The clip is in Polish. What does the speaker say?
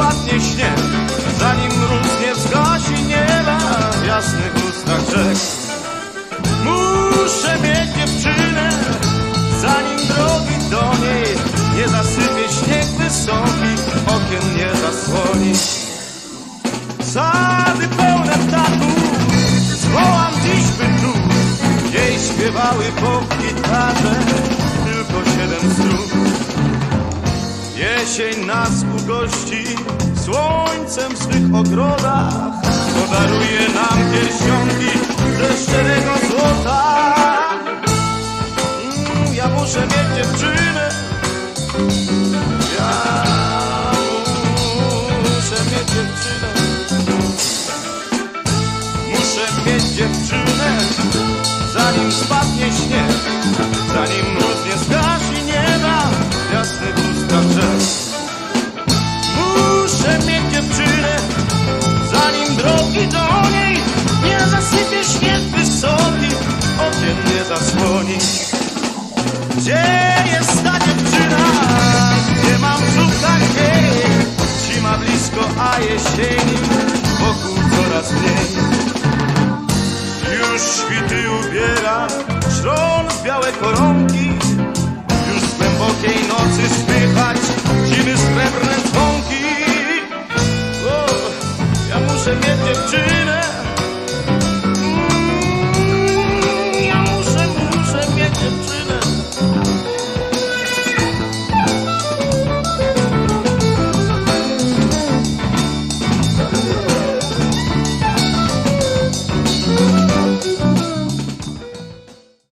spadnie śnieg, zanim mróz nie zgasi nieba w jasnych lustrach rzek. Muszę mieć dziewczynę, zanim drogi do niej nie zasypie śnieg wysoki, okien nie zasłoni. Sady pełne ptaków, zwołam dziś by tu, jej śpiewały po gitarze Jesień nas ugości słońcem w swych ogrodach, podaruje nam pierścionki ze szczerego złota. Mm, Ja muszę mieć dziewczynę, ja muszę mieć dziewczynę, muszę mieć dziewczynę, zanim spadnie śnieg, zanim mróz nie zgasi nieba w jasnych lustrach rzek. Zasypie śnieg wysoki, okien nie zasłoni. Gdzie jest ta dziewczyna? Gdzie mam szukać jej? Zima blisko, a jesieni wokół coraz mniej. Już świty ubiera szron z białe koronki Już z głębokiej nocy słychać zimy srebrne dzwonki o, Ja muszę mieć